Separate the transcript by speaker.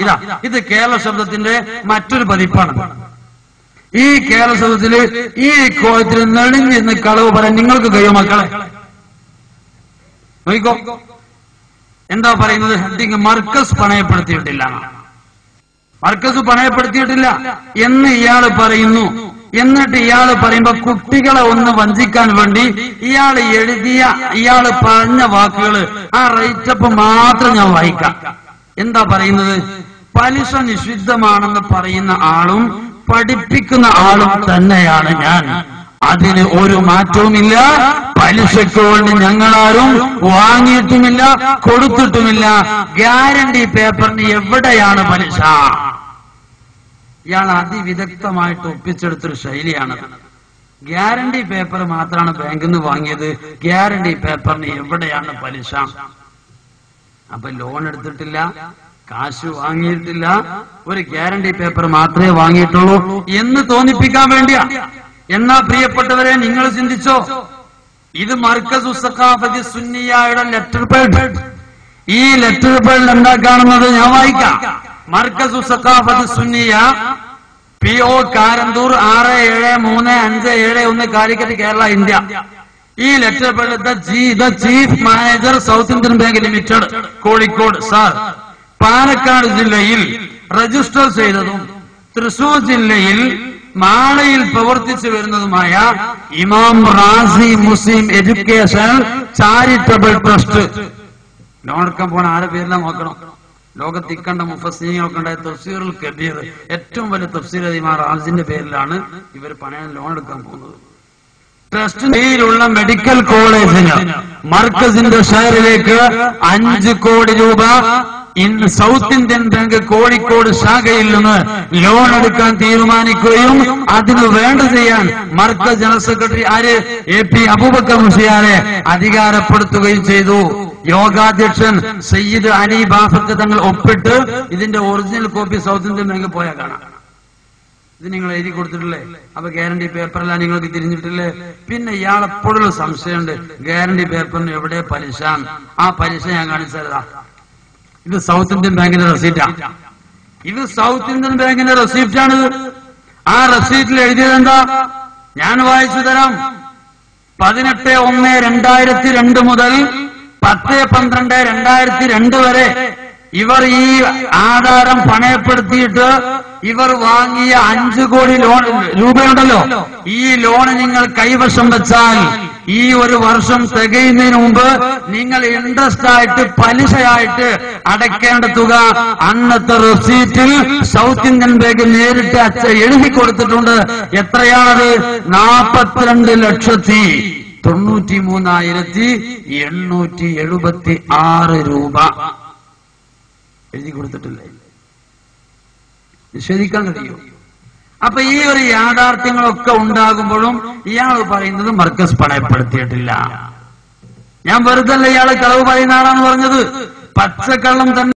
Speaker 1: ഇതാ ഇത്. കേരള ശബ്ദത്തിന്റെ മറ്റൊരു പതിപ്പാണ്. ഈ കേരള ശബ്ദത്തിൽ ഈ കോയത്തിൽ നെളിഞ്ഞിരുന്ന് കളവ് പറയാൻ നിങ്ങൾക്ക് കഴിയും മക്കളെ? നോക്കോ എന്താ പറയുന്നത്? ഹെഡിങ് മർക്കസ് പണയപ്പെടുത്തിയിട്ടില്ല. മർക്കസ് പണയപ്പെടുത്തിയിട്ടില്ല. എന്ന് ഇയാൾ പറയുന്നു. എന്നിട്ട് ഇയാൾ പറയുമ്പോ കുട്ടികളെ ഒന്ന് വഞ്ചിക്കാൻ വേണ്ടി ഇയാൾ എഴുതിയ ഇയാൾ പറഞ്ഞ വാക്കുകൾ ആ റൈറ്റപ്പ് മാത്രം ഞാൻ വായിക്കാം. എന്താ പറയുന്നത്? പലിശ നിഷിദ്ധമാണെന്ന് പറയുന്ന ആളും പഠിപ്പിക്കുന്ന ആളും തന്നെയാണ് ഞാൻ. അതിന് ഒരു മാറ്റവുമില്ല. പലിശയ്ക്ക് വേണ്ടി ഞങ്ങളാരും വാങ്ങിയിട്ടുമില്ല കൊടുത്തിട്ടുമില്ല. ഗ്യാരണ്ടി പേപ്പറിന് എവിടെയാണ് പലിശ? ഇയാൾ അതിവിദഗ്ധമായിട്ട് ഒപ്പിച്ചെടുത്തൊരു ശൈലിയാണ് ഗ്യാരണ്ടി പേപ്പർ മാത്രമാണ് ബാങ്കിൽ നിന്ന് വാങ്ങിയത്. ഗ്യാരണ്ടി പേപ്പറിന് എവിടെയാണ് പലിശ? അപ്പൊ ലോൺ എടുത്തിട്ടില്ല കാശ് വാങ്ങിയിട്ടില്ല ഒരു ഗ്യാരണ്ടി പേപ്പർ മാത്രമേ വാങ്ങിയിട്ടുള്ളൂ എന്ന് തോന്നിപ്പിക്കാൻ വേണ്ടിയാ. എന്നാ പ്രിയപ്പെട്ടവരെ നിങ്ങൾ ചിന്തിച്ചോ? ഇത് മർക്കസ് സുന്നിയായുടെ ലെറ്റർ പേഡ് ഈ ലെറ്റർ പേഡിൽ എന്താ കാണുന്നത്? ഞാൻ വായിക്കാം. മർക്കസ് ഉസഖാഫത്ത് സുന്നിയ പി ഒ കാരന്തൂർ ആറ് ഏഴ് മൂന്ന് അഞ്ച് ഏഴ് ഒന്ന് കാലിക്കറ്റ് കേരള ഇന്ത്യ. ഈ the chief manager south Indian bank limited Kozhikode sir. Palakkad ജില്ലയിൽ രജിസ്റ്റർ ചെയ്തതും തൃശൂർ ജില്ലയിൽ മാളയിൽ പ്രവർത്തിച്ചു വരുന്നതുമായ Imam Razi Muslim education charitable trust. Loan എടുക്കാൻ പോണ ആരെ പേരിലാണ് നോക്കണം? ലോകത്ത് ഇക്കണ്ട മുഫസീങ്ങളൊക്കെ ഉണ്ടായ തഫ്സീറുൽ കെട്ടിയത് ഏറ്റവും വലിയ തഫ്സീർ ഇമാം റാസിന്റെ പേരിലാണ് ഇവർ പണയം ലോൺ എടുക്കാൻ പോകുന്നത്. ട്രസ്റ്റിലുള്ള മെഡിക്കൽ കോളേജിന് മർക്കസിന്റെ ഷെയറിലേക്ക് അഞ്ച് കോടി രൂപ ഇന്ന് സൗത്ത് ഇന്ത്യൻ ബാങ്ക് കോഴിക്കോട് ശാഖയിൽ നിന്ന് ലോൺ എടുക്കാൻ തീരുമാനിക്കുകയും അതിന് വേണ്ട ചെയ്യാൻ മർക്കസ് ജനറൽ സെക്രട്ടറി ആര്? എ പി അബൂബക്കർ മുഷിയാരെ അധികാരപ്പെടുത്തുകയും ചെയ്തു. യോഗാധ്യക്ഷൻ സയ്യിദ് അലി ബാഫക്ക് തങ്ങൾ ഒപ്പിട്ട് ഇതിന്റെ original copy south Indian bank പോയാൽ കാണാം. ഇത് നിങ്ങൾ എഴുതി കൊടുത്തിട്ടില്ലേ? അപ്പൊ ഗ്യാരണ്ടി പേപ്പറെല്ലാം നിങ്ങൾക്ക് തിരിഞ്ഞിട്ടില്ലേ? പിന്നെ ഇയാൾ എപ്പോഴുള്ള സംശയമുണ്ട്. ഗ്യാരണ്ടി പേപ്പറിന് എവിടെ പലിശ? ആ പലിശ ഞാൻ കാണിച്ചു തരാം. ഇത് സൗത്ത് ഇന്ത്യൻ ബാങ്കിന്റെ റെസീറ്റാ ഇത് സൗത്ത് ഇന്ത്യൻ ബാങ്കിന്റെ റെസീപ്റ്റാണ് ആ റെസീറ്റിൽ എഴുതിയത് എന്താ? ഞാൻ വായിച്ചു തരാം. പതിനെട്ട് ഒന്ന് രണ്ടായിരത്തി രണ്ട് മുതൽ പത്ത് പന്ത്രണ്ട് രണ്ടായിരത്തി രണ്ട് വരെ ഇവർ ഈ ആധാരം പണയപ്പെടുത്തിയിട്ട് ഇവർ വാങ്ങിയ അഞ്ചു കോടി ലോൺ രൂപയുണ്ടല്ലോ. ഈ ലോൺ നിങ്ങൾ കൈവശം വെച്ചാൽ ഈ ഒരു വർഷം തികയുന്നതിന് മുമ്പ് നിങ്ങൾ ഇൻട്രസ്റ്റ് ആയിട്ട് പലിശയായിട്ട് അടയ്ക്കേണ്ട തുക അന്നത്തെ റെസീറ്റിൽ സൗത്ത് ഇന്ത്യൻ ബാങ്ക് നേരിട്ട് എഴുതി കൊടുത്തിട്ടുണ്ട്. എത്രയാണത്? നാൽപ്പത്തിരണ്ട് ലക്ഷത്തി തൊണ്ണൂറ്റി മൂന്നായിരത്തി എണ്ണൂറ്റി എഴുപത്തി ആറ് രൂപ. എഴുതി കൊടുത്തിട്ടില്ലേ. നിഷേധിക്കാൻ കഴിയോ. അപ്പൊ ഈ ഒരു യാഥാർത്ഥ്യങ്ങളൊക്കെ ഉണ്ടാകുമ്പോഴും ഇയാൾ പറയുന്നത് മർക്കസ് പണയപ്പെടുത്തിയിട്ടില്ല. ഞാൻ വെറുതല്ല ഇയാൾ കളവ് പറയുന്ന ആളാണ് പറഞ്ഞത്. പച്ചക്കള്ളം തന്നെ